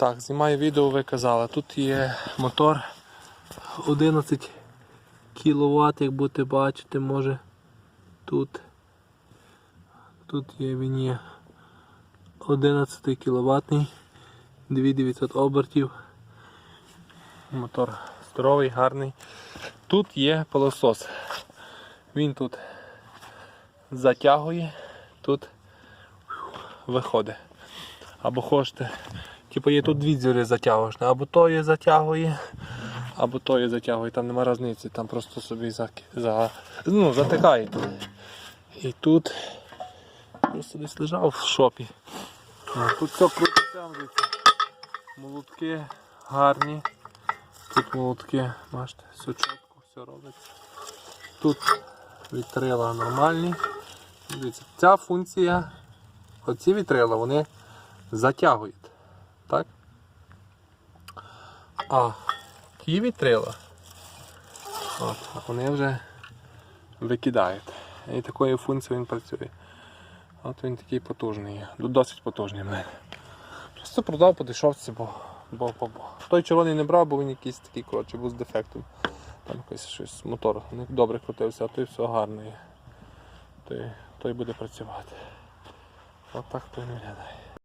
Так, знімаю відео, ви казали. Тут є мотор 11 кВт, як будете бачити, може тут. Тут є він є 11 кВт, 2900 обертів. Мотор здоровий, гарний. Тут є пилосос. Він тут затягує, тут виходить. Або хочете. Типу є тут дві дзюри затягуєш. Або то є затягує, або то є затягує. Там нема різниці, там просто собі за, за, ну, затикає. І тут просто десь лежав в шопі. Тут все крутиться. Молотки гарні. Тут молотки, бачите, все чітко, все робиться. Тут вітрила нормальні. Дивіться, ця функція, оці вітрила, вони затягують. Так? А ті вітрила, от, вони вже викидають. І такою функцією він працює. От він такий потужний. Досить потужний в мене. Просто продав по дешевці, бо, бо, бо, бо. Той червоний не брав, бо він якийсь такий коротше, був з дефектом. Там якийсь щось мотор не добре крутився, а той все гарний. Той, той буде працювати. От так то він виглядає.